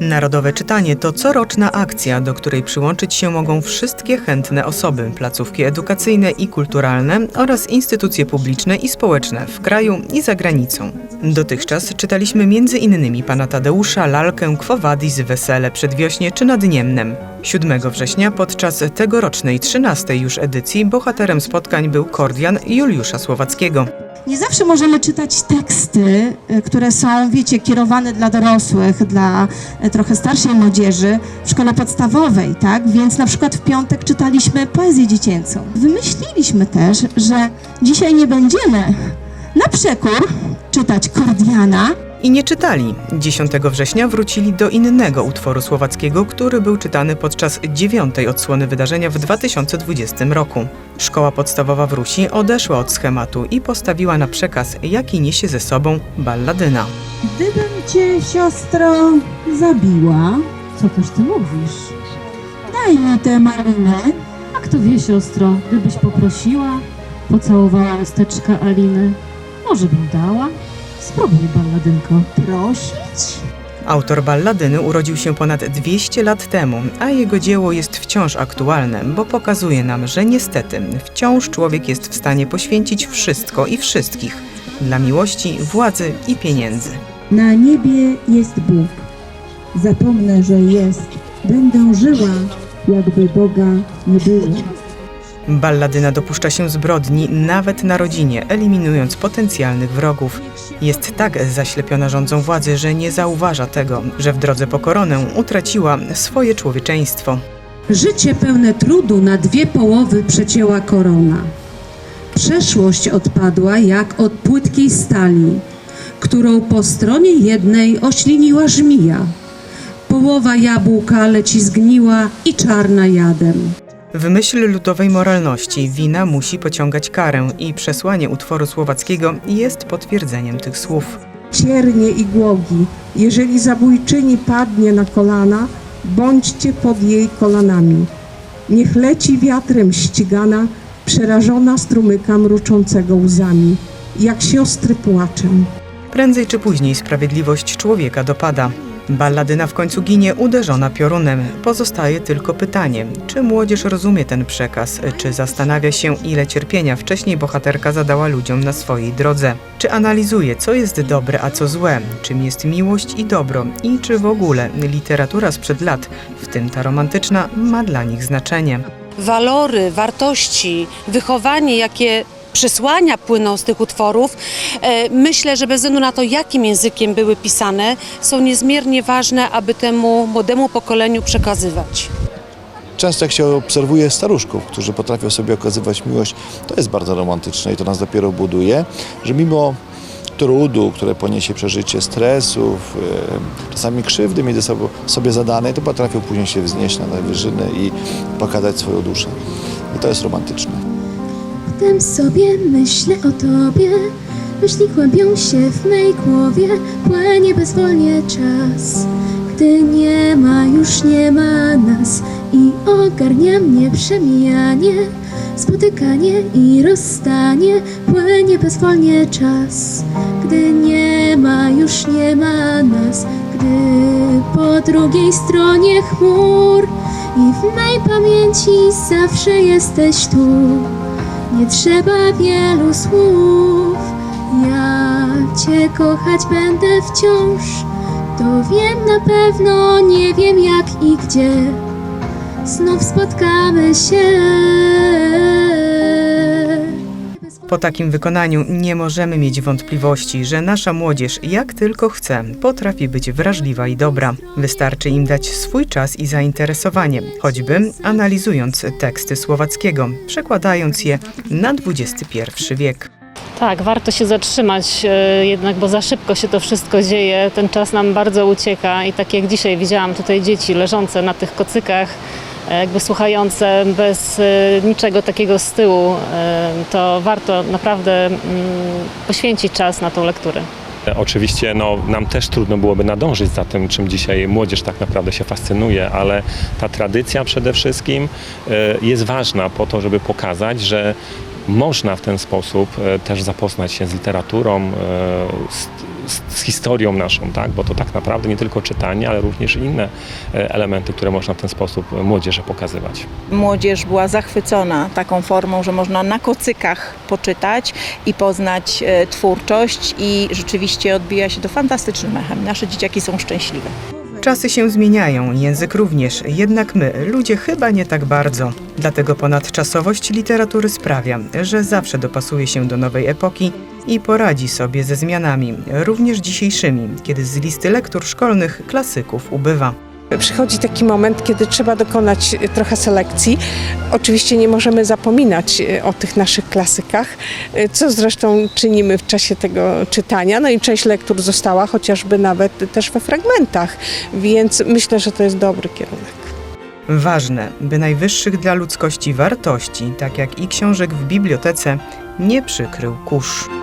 Narodowe czytanie to coroczna akcja, do której przyłączyć się mogą wszystkie chętne osoby, placówki edukacyjne i kulturalne oraz instytucje publiczne i społeczne w kraju i za granicą. Dotychczas czytaliśmy innymi pana Tadeusza, lalkę Quo Vadis Wesele Przedwiośnie czy Nad Niemnem. 7 września podczas tegorocznej 13 już edycji bohaterem spotkań był Kordian Juliusza Słowackiego. Nie zawsze możemy czytać teksty, y, które są, wiecie, kierowane dla dorosłych, dla y, trochę starszej młodzieży w szkole podstawowej, tak? Więc na przykład w piątek czytaliśmy poezję dziecięcą. Wymyśliliśmy też, że dzisiaj nie będziemy na przekór czytać Kordiana, I nie czytali. 10 września wrócili do innego utworu słowackiego, który był czytany podczas dziewiątej odsłony wydarzenia w 2020 roku. Szkoła podstawowa w Rusi odeszła od schematu i postawiła na przekaz, jaki niesie ze sobą balladyna. Gdybym cię, siostro, zabiła, co też ty mówisz? Daj mi tę malinę. A kto wie, siostro, gdybyś poprosiła, pocałowała usteczka Aliny, może bym dała? Spróbuj, balladynko. Prosić? Autor balladyny urodził się ponad 200 lat temu, a jego dzieło jest wciąż aktualne, bo pokazuje nam, że niestety wciąż człowiek jest w stanie poświęcić wszystko i wszystkich dla miłości, władzy i pieniędzy. Na niebie jest Bóg. Zapomnę, że jest. Będę żyła, jakby Boga nie było. Balladyna dopuszcza się zbrodni nawet na rodzinie, eliminując potencjalnych wrogów. Jest tak zaślepiona rządzą władzy, że nie zauważa tego, że w drodze po koronę utraciła swoje człowieczeństwo. Życie pełne trudu na dwie połowy przecięła korona. Przeszłość odpadła jak od płytkiej stali, którą po stronie jednej ośliniła żmija. Połowa jabłka leci zgniła i czarna jadem. W myśl ludowej moralności wina musi pociągać karę i przesłanie utworu słowackiego jest potwierdzeniem tych słów. ciernie i głogi. Jeżeli zabójczyni padnie na kolana, bądźcie pod jej kolanami. Niech leci wiatrem ścigana, przerażona strumyka mruczącego łzami, jak siostry płaczem. Prędzej czy później sprawiedliwość człowieka dopada. Balladyna w końcu ginie uderzona piorunem. Pozostaje tylko pytanie, czy młodzież rozumie ten przekaz, czy zastanawia się, ile cierpienia wcześniej bohaterka zadała ludziom na swojej drodze. Czy analizuje, co jest dobre, a co złe, czym jest miłość i dobro i czy w ogóle literatura sprzed lat, w tym ta romantyczna, ma dla nich znaczenie. walory, wartości, wychowanie, jakie przesłania płyną z tych utworów, e, myślę, że bez względu na to, jakim językiem były pisane, są niezmiernie ważne, aby temu młodemu pokoleniu przekazywać. Często jak się obserwuje staruszków, którzy potrafią sobie okazywać miłość, to jest bardzo romantyczne i to nas dopiero buduje, że mimo trudu, które poniesie przeżycie stresów, e, czasami krzywdy między sobą sobie zadanej, to potrafią później się wznieść na wyżyny i pokazać swoją duszę. I to jest romantyczne. Potem sobie myślę o tobie, myśli kłębią się w mej głowie, płynie bezwolnie czas. Gdy nie ma, już nie ma nas. I ogarnia mnie przemijanie, spotykanie i rozstanie, płynie bezwolnie czas. Gdy nie ma, już nie ma nas, gdy po drugiej stronie chmur. I w mej pamięci zawsze jesteś tu. Nie trzeba wielu słów, ja Cię kochać będę wciąż. To wiem na pewno, nie wiem jak i gdzie. Znów spotkamy się. Po takim wykonaniu nie możemy mieć wątpliwości, że nasza młodzież, jak tylko chce, potrafi być wrażliwa i dobra. Wystarczy im dać swój czas i zainteresowanie, choćby analizując teksty słowackiego, przekładając je na XXI wiek. Tak, warto się zatrzymać e, jednak, bo za szybko się to wszystko dzieje. Ten czas nam bardzo ucieka i tak jak dzisiaj widziałam tutaj dzieci leżące na tych kocykach, e, jakby słuchające bez e, niczego takiego z tyłu, to warto naprawdę mm, poświęcić czas na tą lekturę. Oczywiście no, nam też trudno byłoby nadążyć za tym, czym dzisiaj młodzież tak naprawdę się fascynuje, ale ta tradycja przede wszystkim jest ważna po to, żeby pokazać, że można w ten sposób e, też zapoznać się z literaturą, e, z, z, historią naszą, tak? bo to tak naprawdę nie tylko czytanie, ale również inne e, elementy, które można w ten sposób młodzieży pokazywać. Młodzież była zachwycona taką formą, że można na kocykach poczytać i poznać twórczość i rzeczywiście odbija się to fantastycznym echem. Nasze dzieciaki są szczęśliwe. Czasy się zmieniają, język również, jednak my, ludzie, chyba nie tak bardzo. Dlatego ponadczasowość literatury sprawia, że zawsze dopasuje się do nowej epoki i poradzi sobie ze zmianami, również dzisiejszymi, kiedy z listy lektur szkolnych klasyków ubywa. Przychodzi taki moment, kiedy trzeba dokonać e, trochę selekcji. Oczywiście nie możemy zapominać e, o tych naszych klasykach, e, co zresztą czynimy w czasie tego czytania. No i część lektur została chociażby nawet też we fragmentach, więc myślę, że to jest dobry kierunek. Ważne, by najwyższych dla ludzkości wartości, tak jak i książek w bibliotece, nie przykrył kurz.